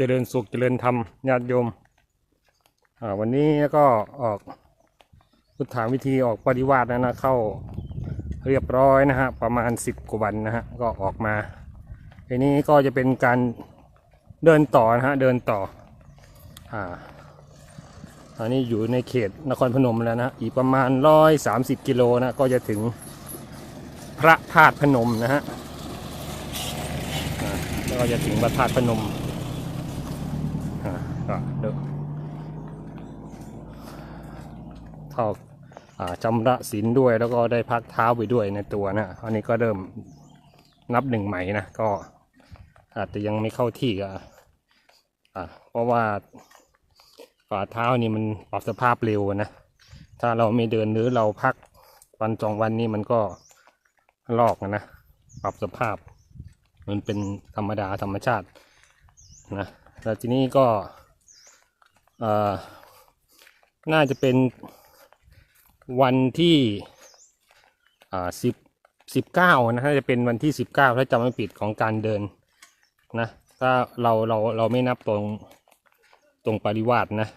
เจริญสุขเจริญธรรมญาติโยมวันนี้ก็ออกพุทธาวิธีออกปฏิวาสนะนะเข้าเรียบร้อยนะฮะประมาณสิบกว่าวันนะฮะก็ออกมาทีนี้ก็จะเป็นการเดินต่อนะฮะเดินต่ออ่าอันนี้อยู่ในเขตนครพนมแล้วนะอีกประมาณร้อยสามสิบกิโลนะก็จะถึงพระธาตุพนมนะฮะแล้วก็จะถึงพระธาตุพนม อ่าก็เดี๋ยว เท่าจำระศีลด้วยแล้วก็ได้พักเท้าไปด้วยในตัวนะอันนี้ก็เริ่มนับหนึ่งใหม่นะก็อาจจะยังไม่เข้าที่ก็อ่าเพราะว่าฝ่าเท้านี่มันปรับสภาพเร็วนะถ้าเราไม่เดินหรือเราพักวันสองวันนี้มันก็ลอกนะปรับสภาพ มันเป็นธรรมดาธรรมชาตินะแล้วทีนี้ก็น่าจะเป็น วันที่สิบสิบเก้านะจะเป็นวันที่สิบเก้าถ้าจำไม่ผิดของการเดินนะถ้าเราเราเราไม่นับตรงตรงปริวาสนะ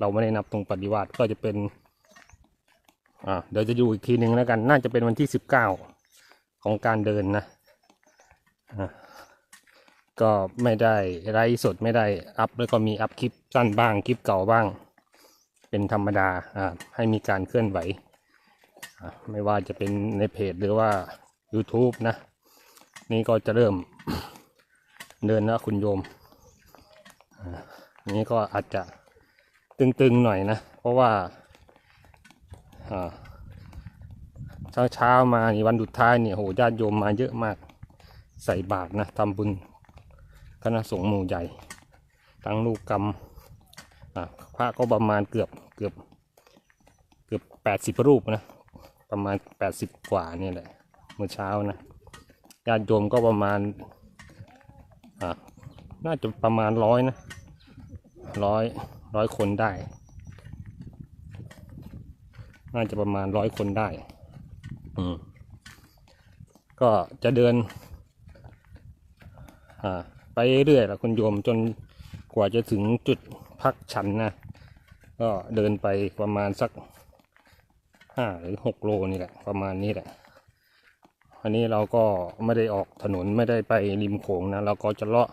เราไม่ได้นับตรงปริวาสก็จะเป็นอ่าเดี๋ยวจะดูอีกทีหนึ่งแล้วกัน น่าจะเป็นวันที่สิบเก้าของการเดินนะอ่าก็ไม่ได้ไลฟ์สดไม่ได้อัพแล้วก็มีอัพคลิปสั้นบ้างคลิปเก่าบ้าง เป็นธรรมดาให้มีการเคลื่อนไหว ไม่ว่าจะเป็นในเพจหรือว่า YouTube นะ นี่ก็จะเริ่มเดินนะคุณโยม นี่ก็อาจจะตึงๆหน่อยนะ เพราะว่าเช้าเช้ามานี่วันดุดท้ายเนี่ยโหญาติโยมมาเยอะมากใส่บาตรนะทำบุญคณะสงฆ์หมู่ใหญ่ ทั้งลูกกรรม พระก็ประมาณเกือบเกือบเกือบแปดสิบรูปนะ ประมาณแปดสิบกว่านี่แหละเมื่อเช้านะญาติโยมก็ประมาณอะน่าจะประมาณร้อยนะร้อยร้อยคนได้ น่าจะประมาณร้อยคนได้ อืมก็จะเดินอ่าไปเรื่อยๆละคุณโยมจนกว่าจะถึงจุด พักฉันนะก็เดินไปประมาณสักห้าหรือหกโลนี่แหละ ประมาณนี้แหละ อันนี้เราก็ไม่ได้ออกถนนไม่ได้ไปริมโขงนะเราก็จะเลาะ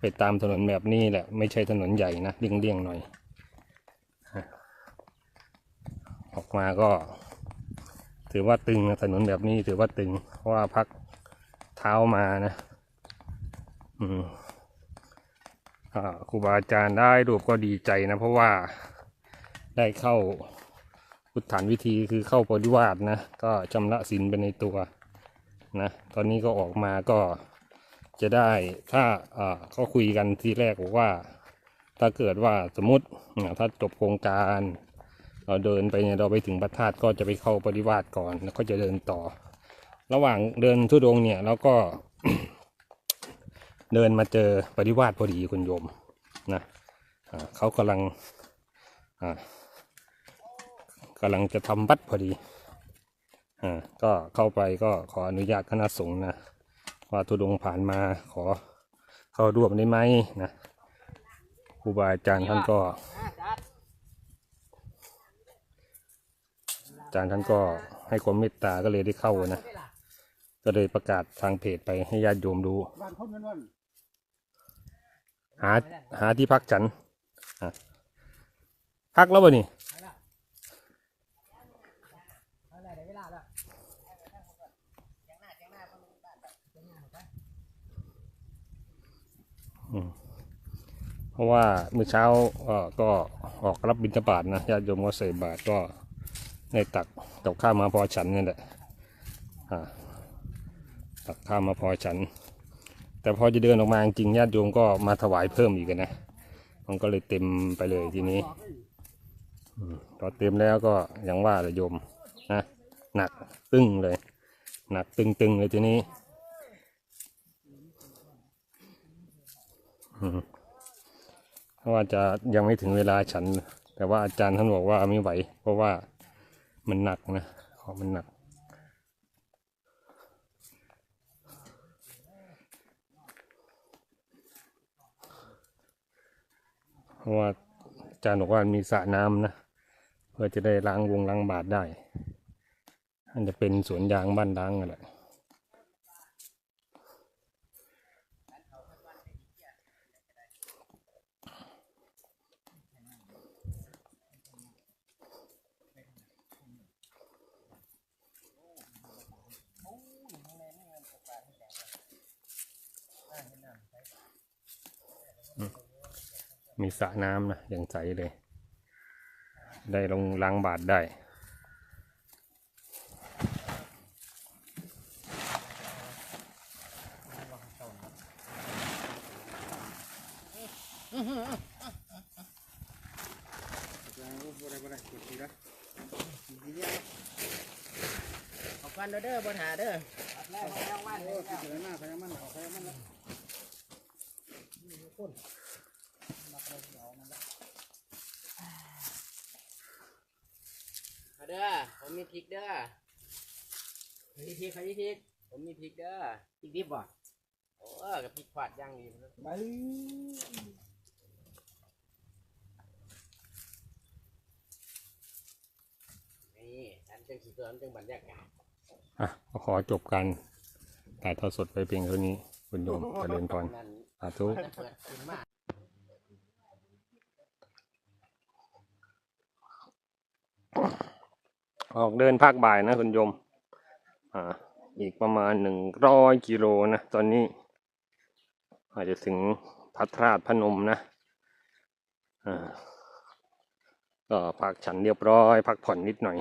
ไปตามถนนแบบนี้แหละ ไม่ใช่ถนนใหญ่นะเลี่ยงๆหน่อย ออกมาก็ ถือว่าตึงนะถนนแบบนี้ถือว่าตึงเพราะว่าพักเท้ามานะ อืม ครูบาอาจารย์ได้รูปก็ดีใจนะ เพราะว่าได้เข้าพุทธานวิธีคือเข้าปฏิวาสนะ ก็ชำระศีลไปในตัวนะตอนนี้ก็ออกมาก็จะได้ถ้าอ่าเขาคุยกันทีแรกบอกว่า ถ้าเกิดว่าสมมติถ้าจบโครงการเราเดินไปเนี่ยเราไปถึงพระธาตุก็จะไปเข้าปฏิวาสก่อนแล้วก็จะเดินต่อ ระหว่างเดินทุดงเนี่ยเราก็ เดินมาเจอปฏิวาสพอดีคุณโยมนะอ่าเขากำลังกำลังจะทำบัตรพอดีอ่าก็เข้าไปก็ขออนุญาตคณะสงฆ์นะว่าทุดงผ่านมาขอเข้าร่วมได้ไหมนะครูบาอาจารย์ท่านก็อาจารย์ท่านก็ให้ความเมตตาก็เลยได้เข้านะก็เลยประกาศทางเพจไปให้ญาติโยมดู บ้านคนนั้นวัน หาหาที่พักฉันอะพักแล้วบ่นี่เพราะว่าเมื่อเช้าก็ออกรับบิณฑบาตนะญาติโยมก็ใส่บาตรก็ได้ตักกับข้าวมาพอฉันนี่แหละตักข้าวมาพอฉัน แต่พอจะเดินออกมาจริงญาติโยมก็มาถวายเพิ่มอีกนะ มันก็เลยเต็มไปเลยทีนี้พอเต็มแล้วก็อย่างว่าเลยโยมนะหนักตึงเลย หนักตึงๆเลยทีนี้เพราะว่าจะยังไม่ถึงเวลาฉัน แต่ว่าอาจารย์ท่านบอกว่าไม่ไหว เพราะว่ามันหนักนะของมันหนัก เพราะว่าอาจารย์บอกว่ามีสระน้ำนะเพื่อจะได้ล้างวงล้างบาทได้อันจะเป็นสวนยางบ้านล้างกันแห มีสระน้ำนะอย่างใสเลย ได้ลงล้างบาทได้ เอากันเด้อบ่หาเด้อเอาเด้อผมมีพริกเด้อมีพริกขอมีพริก ผมมีพริกเด้อพริกดิบบ่โอ้กับพริกขวาดย่างดีไปนี่ฉันจังสีตัวมันจังบรรยากาศอะก็ขอจบการถ่ายทอดสดไปเพียงเท่านี้ คุณโยมเจริญพรนั่นสาธุ เปิดขึ้นมา ออกเดินภาคบ่ายนะคุณโยม อ่า อีกประมาณหนึ่งร้อยกิโลนะ ตอนนี้ อาจจะถึงพัทราชพนมนะ อ่า ก็พักฉันเรียบร้อย พักผ่อนนิดหน่อย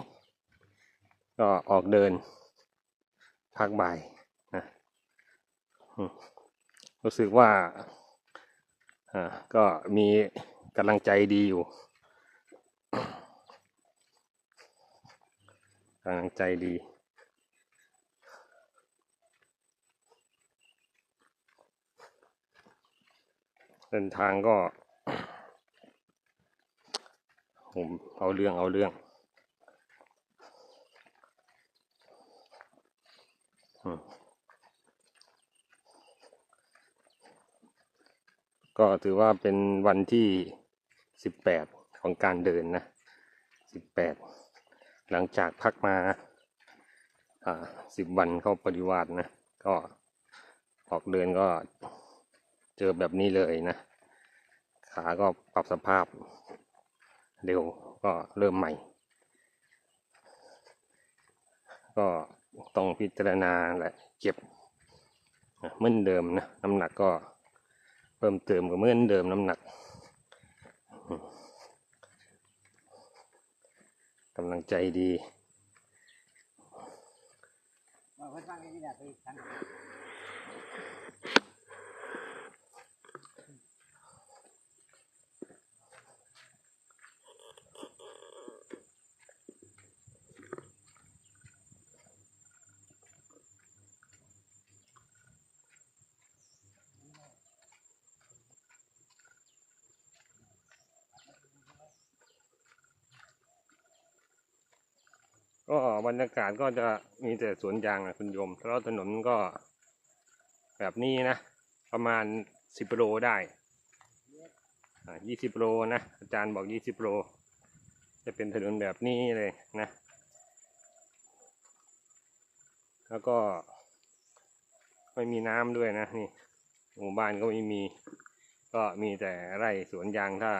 ก็ออกเดินภาคบ่ายนะรู้สึกว่า อ่า ก็มีกำลังใจดีอยู่ กำลังใจดี เดินทางก็ผมเอาเรื่องเอาเรื่องก็ถือว่าเป็นวันที่สิบแปดของการเดินนะสิบแปด หลังจากพักมาสิบวันเข้าปฏิวัตินะก็ออกเดินก็เจอแบบนี้เลยนะ ขาก็ปรับสภาพเร็วก็เริ่มใหม่ ก็ต้องพิจารณาแหละเก็บเหมือนเดิมนะน้ำหนักก็เพิ่มเติมกับเหมือนเดิมน้ำหนักอืม กำลังใจดี ว่าเพิ่นฟังนี่แหละไปทาง ก็บรรยากาศก็จะมีแต่สวนยางนะคุณโยม แล้วถนนก็แบบนี้นะ ประมาณสิบโลได้ยี่สิบโลนะ อาจารย์บอกยี่สิบโล จะเป็นถนนแบบนี้เลยนะ แล้วก็ ไม่มีน้ำด้วยนะนี่หมู่บ้านก็ไม่มี ก็มีแต่ไร่สวนยางถ้า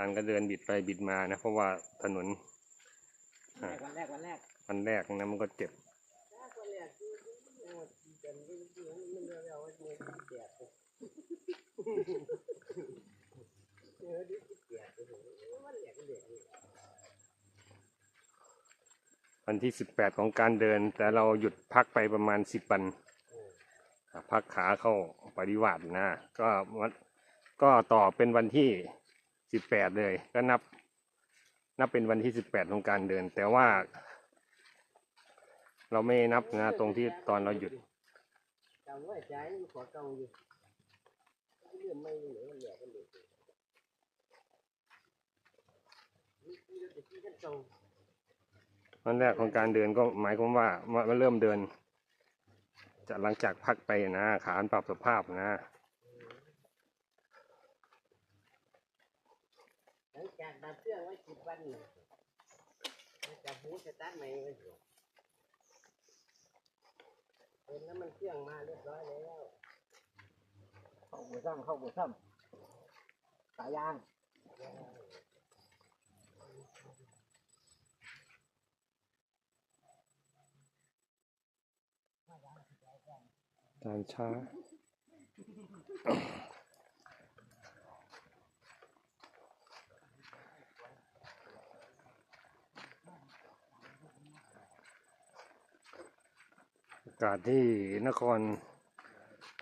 อืมทางก็เดินบิดไปบิดมานะ เพราะว่าถนนอ่าวันแรกวันแรกวันแรกนะมันก็เจ็บวันแรกคือโอ้ดีจังดีดีมันเร็วๆมันเสียเออดีเสียวันแรกก็เดือดวันที่สิบแปดของการเดิน แต่เราหยุดพักไปประมาณสิบวันอ่าพักขาเข้าปฏิวัตินะ ก็วันก็ต่อเป็นวันที่ สิบแปดเลย ก็นับ นับเป็นวันที่สิบแปดของการเดิน แต่ว่า เราไม่นับนะ ตรงที่ตอนเราหยุดวันขอเก่าอยู่เรื่องไม่เหลือมันเหลือกันเด็กนี่คือเด็กที่กันเก่าวันแรกของการเดินก็หมายความว่ามันเริ่มเดินจะหลังจากพักไปนะขานปรับสภาพนะ หลังจากดับเครื่องไว้สิบวันน่ะมันจะหูสตาร์ทใหม่ไว้อยู่เป็นน้ำมันเครื่องมาเรียบร้อยแล้วเข้าหัวซ้ำเข้าหัวซ้ำสายยางการช้า กาศที่นคร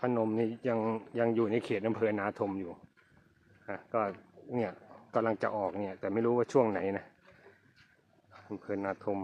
พนมนี่ยังยังอยู่ในเขตอำเภอนาทมอยู่อะก็เนี่ยกำลังจะออกเนี่ย แต่ไม่รู้ว่าช่วงไหนนะอำเภอนาทม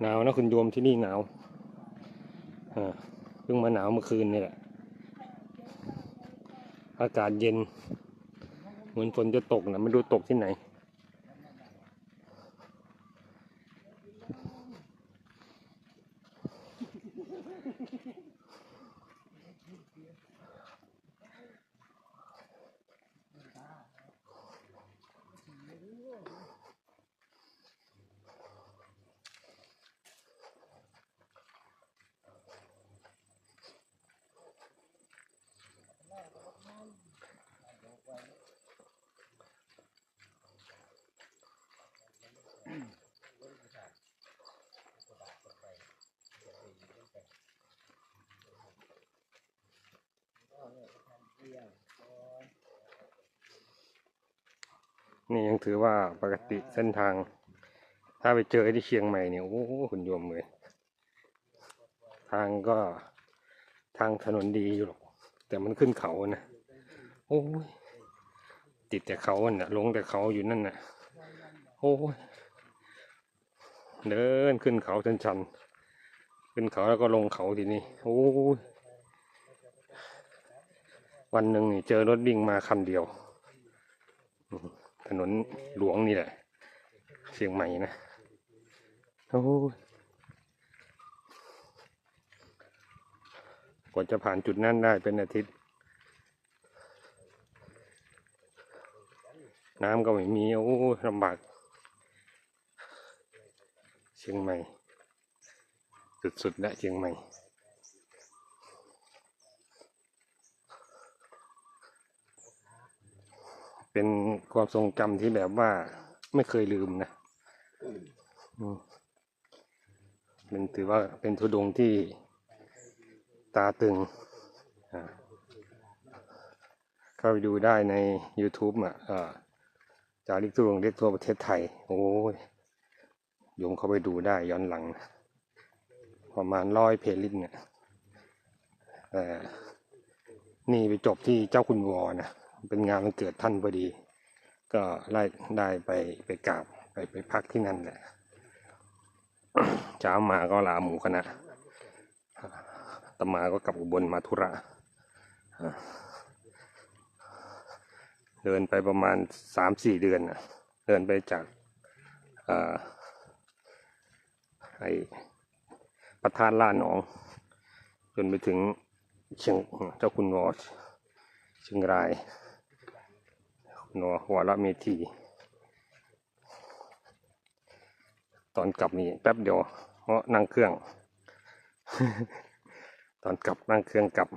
หนาวนะคุณโยมที่นี่หนาวอ่าเพิ่งมาหนาวเมื่อคืนนี่แหละ อากาศเย็น เหมือนฝนจะตกนะไม่รู้ตกที่ไหน นี่ยังถือว่าปกติเส้นทาง ถ้าไปเจอที่เชียงใหม่เนี่ยโอ้โหคุณโยมเลย ทางก็ทางถนนดีอยู่หรอก แต่มันขึ้นเขานะโอ้ยติดแต่เขาน่ะ ลงแต่เขาอยู่นั่นน่ะ โอ้ยเดินขึ้นเขาชันๆขึ้นเขาแล้วก็ลงเขาทีนี้โอ้ย วันหนึ่งเจอรถวิ่งมาคันเดียว ถนนหลวงนี่แหละ เชียงใหม่นะโอ้กว่าจะผ่านจุดนั้นได้เป็นอาทิตย์ น้ำก็ไม่มีโอ้ลำบาก เชียงใหม่ สุดๆและเชียงใหม่ เป็นความทรงจำที่แบบว่าไม่เคยลืมนะอืมเป็นถือว่าเป็นทุดงค์ที่ตาตึงอ่าเข้าไปดูได้ใน YouTube อะอ่าจาริกทุดงค์เล็กทั่วประเทศไทย โอ้ยโยมเข้าไปดูได้ย้อนหลัง ประมาณร้อยเพลลิตเนี่ยแต่นี่ไปจบที่เจ้าคุณวอนะ เป็นงานวันเกิดท่านพอดี ก็ไล่ได้ไปไปกราบไปไปพักที่นั่นแหละเช้ามาก็ลาหมูคณะตมาก็กลับอุบลมาธุระเดินไปประมาณสามสี่เดือนเดินไปจากไอประธานล่าหนอง จนไปถึงเชียงเจ้าคุณวอเชียงราย นัวหัวละเมทีตอนกลับนี่แป๊บเดียวเพราะนั่งเครื่อง ตอนกลับนั่งเครื่องกลับ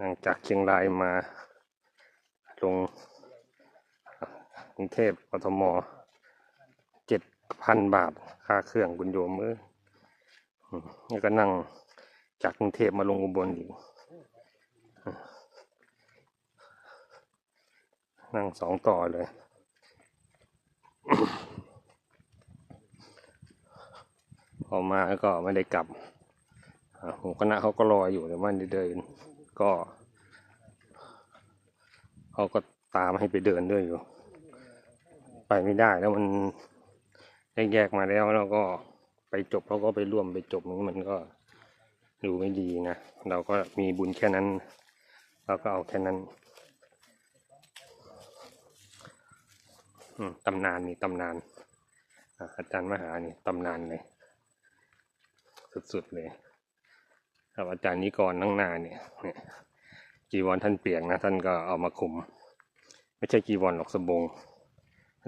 นั่งจากเชียงรายมาลงกรุงเทพกทมเจ็ดพันบาทค่าเครื่องคุณโยมเอ้อืมแล้วก็นั่งจากกรุงเทพมาลงอุบลอีกอ่ นั่งสองต่อเลย พอมาก็ไม่ได้กลับอะผมคณะเขาก็รออยู่แต่ม่ได้เดินก็เขาก็ตามให้ไปเดินด้วยอยู่ ไปไม่ได้แล้วมันแยกมาแล้วแล้วก็ไปจบแล้วก็ไปร่วมไปจบนี้มันก็ดูไม่ดีนะ เราก็มีบุญแค่นั้น เราก็เอาแค่นั้นอืม ตำนานนี่ตำนานอะอาจารย์มหานี่ตำนานเลย สุดๆเลย ครับอาจารย์นิกรนั่งหน้าเนี่ยเนี่ยจีวรท่านเปียกนะ ท่านก็เอามาคลุม ไม่ใช่จีวรหรอกสบง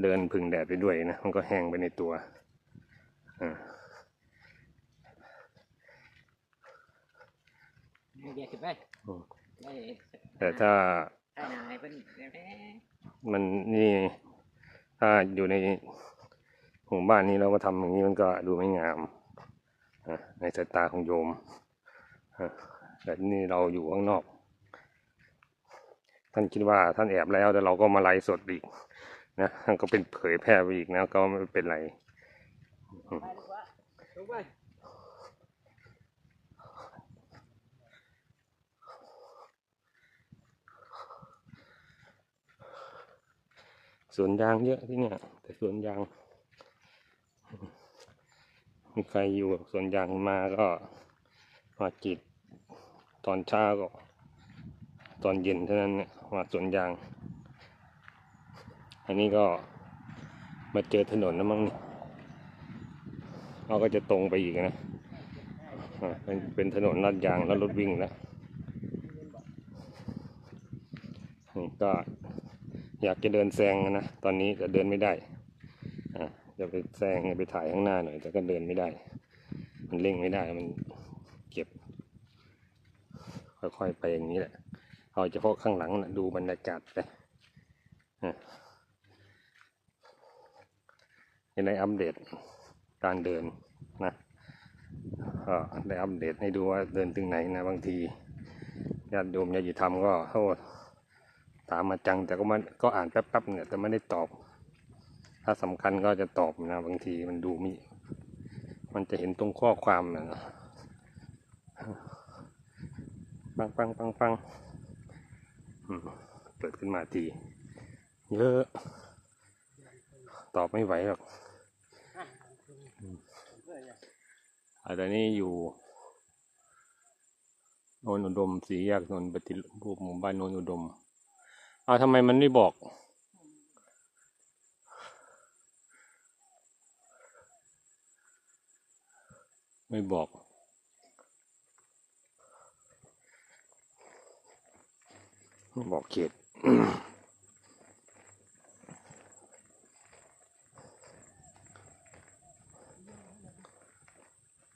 เดินพึ่งแดดไปด้วยนะ มันก็แห้งไปในตัวอ่าเดี๋ยวขึ้นไปได้แต่ถ้าได้นายเป็นแม่มันนี่ ถ้าอยู่ในหมู่บ้านนี้เราก็ทำอย่างนี้มันก็ดูไม่งามในสายตาของโยมแต่นี่เราอยู่ข้างนอก ท่านคิดว่าท่านแอบแล้วแต่เราก็มาไลฟ์สดอีกนะท่านก็เป็นเผยแพร่ไปอีกนะก็ไม่เป็นไร ลงไป สวนยางเยอะที่เนี่ย แต่สวนยาง มีใครอยู่กับสวนยางมาก็มาจิตตอนเช้าก็ ตอนเย็นเท่านั้นเนี่ยมาสวนยาง อันนี้ก็มาเจอถนนแล้วมั้งนี่เราก็จะตรงไปอีกนะเป็นเป็นถนนลาดยางแล้วรถวิ่งแล้วนี่ก็ อยากจะเดินแซงนะตอนนี้แต่เดินไม่ได้อ่าจะไปแซงไปถ่ายข้างหน้าหน่อยแต่ก็เดินไม่ได้ มันเร่งไม่ได้มันเก็บ ค่อยๆไปอย่างนี้แหละเอาเฉพาะข้างหลังนะดูบรรยากาศไปอะจะได้อัปเดตการเดินนะก็ได้อัปเดตให้ดูว่าเดินถึงไหนนะบางทีญาติโยมญาติธรรมก็โทษ ถามมาจังแต่ก็มันก็อ่านแป๊บๆเนี่ยแต่ไม่ได้ตอบ ถ้าสำคัญก็จะตอบนะบางทีมันดูมีมันจะเห็นตรงข้อความนะปังปังปังปังเปิดขึ้นมาทีเยอะ ตอบไม่ไหวหรอกอืมอาตอนนี้อยู่โนนอุดมสีแยกนนปฏิรูปหมู่บ้านโนนอุดม เอาทำไมมันไม่บอก ไม่บอกไม่บอกเขต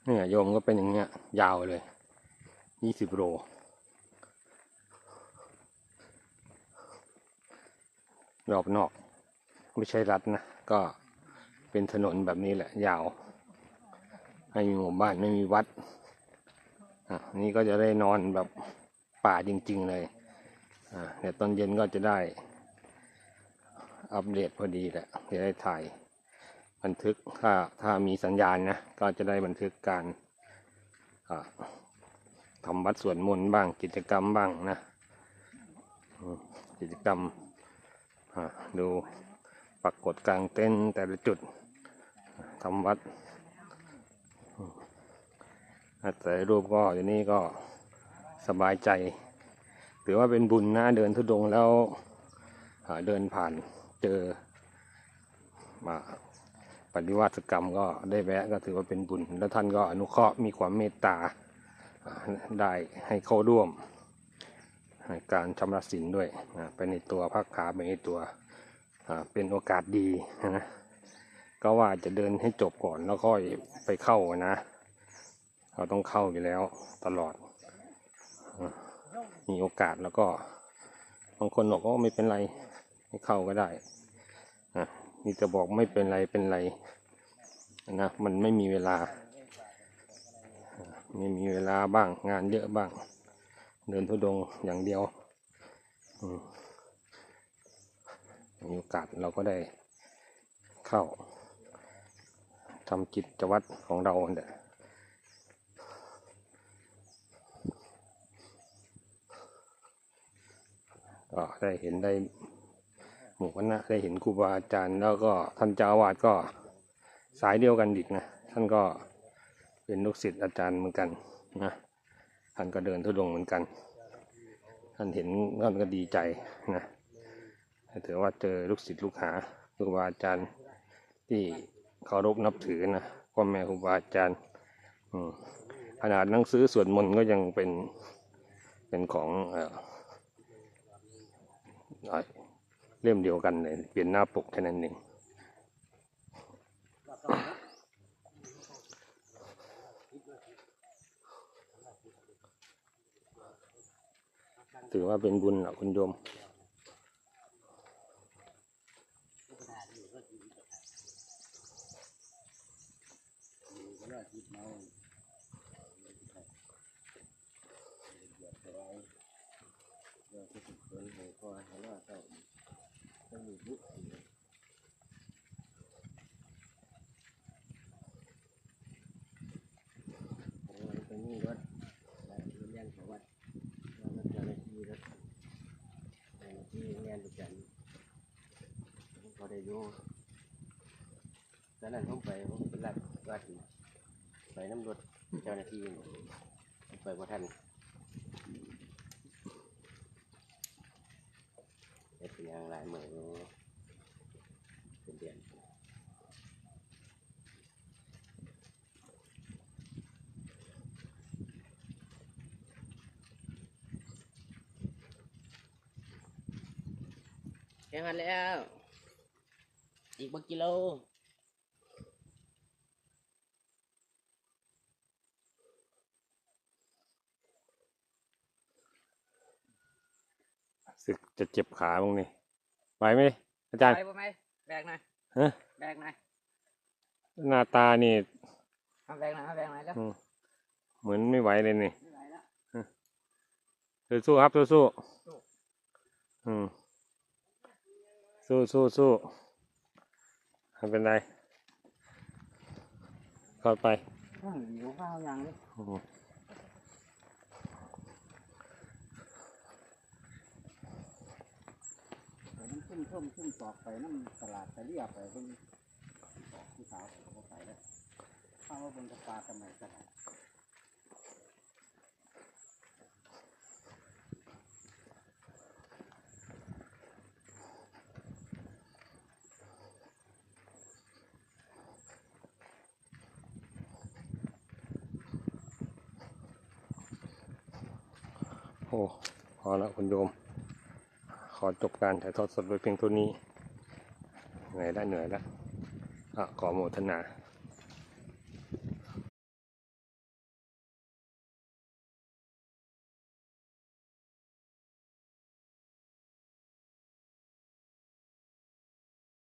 เนี่ยโยมก็เป็นอย่างเงี้ย ยาวเลยยี่สิบโล รอบนอก ไม่ใช่รัดนะ ก็เป็นถนนแบบนี้แหละ ยาว ไม่มีหมู่บ้านไม่มีวัดอะนี่ก็จะได้นอนแบบป่าจริง ๆ เลยอ่าเดี๋ยวตอนเย็นก็จะได้ อัปเดตพอดีแหละจะได้ถ่ายบันทึกถ้าถ้ามีสัญญาณนะก็จะได้บันทึกการอ่าทำวัดสวดมนต์บ้างกิจกรรมบ้างนะกิจกรรม ดูปรากฏกลางเต้นแต่ละจุดทำวัดแต่รูปก็อย่างนี้ก็สบายใจ ถือว่าเป็นบุญนะเดินทุดงแล้วเดินผ่านเจอมาปฏิวัติกรรมก็ได้แวะก็ถือว่าเป็นบุญ แล้วท่านก็อนุเคราะห์มีความเมตตาได้ให้เข้าร่วม การชำระสินด้วยนะไปในตัวพักขาไปในตัวเป็นโอกาสดีนะก็ว่าจะเดินให้จบก่อนแล้วค่อยไปเข้านะ เราต้องเข้าอยู่แล้วตลอด มีโอกาสแล้วก็บางคนบอกว่าไม่เป็นไรไม่เข้าก็ได้อะนี่จะบอกไม่เป็นไรเป็นไรนะมันไม่มีเวลา ไม่มีเวลาบ้างงานเยอะบ้าง เดินทุดงอย่างเดียวมีโอกาสเราก็ได้เข้าทำกิจวัตรของเราเนี่ยก็ได้เห็นได้หมู่คณะได้เห็นครูบาอาจารย์ แล้วก็ท่านเจ้าอาวาสก็สายเดียวกันอีกนะ ท่านก็เป็นลูกศิษย์อาจารย์เหมือนกันนะ ท่านก็เดินทุดงเหมือนกัน ท่านเห็นท่านก็ดีใจนะถือว่าเจอลูกศิษย์ลูกหาครูบาอาจารย์ที่เคารพนับถือนะพ่อแม่ครูบาอาจารย์อขนาดหนังสือสวดมนต์ก็ยังเป็นเป็นของเอเล่มเดียวกันเลยเปลี่ยนหน้าปกแค่นั้นเอง ถือว่าเป็นบุญนะคุณโยมตรงนี้รถแล้วเรียนของวัดแล้วก็เจ้าหน้าที่รถเจ้าหน้าที่เรียนประจำพอ ได้อยู่ตอนนั้นผมไปผมเป็นรับวัดไปน้ำรถเจ้าหน้าที่ไปว่าท่านเป็นอย่างไรเหมือนเป็นเดือนแข่งกันแล้ว อีกบางกิโลสึกจะเจ็บขาบ้างนี่ไหวไหมอาจารย์ไปบ่ไหมแบกหน่อยฮะแบกหน่อยหน้าตานี่มาแบกหน่อยมาแบกหน่อยแล้วอืมเหมือนไม่ไหวเลยนี่ไม่ไหวแล้วสู้ๆครับสู้ๆอืมสู้สู้สู้ ไม่เป็นไรเข้าไปข้างอยู่ข้าวอย่างนี้อืมไปน้ำขึ้นส้มขึ้นตอกไปน้ำตลาดไปเรียบไปเพิ่งผู้สาวเขาก็ไปแล้วเข้าว่าบนกระปาทำไมกันโอ้พอละคุณโยม ขอจบการถ่ายทอดสดไว้เพียงเท่านี้ เหนื่อยละเหนื่อยละอะขอโมทนา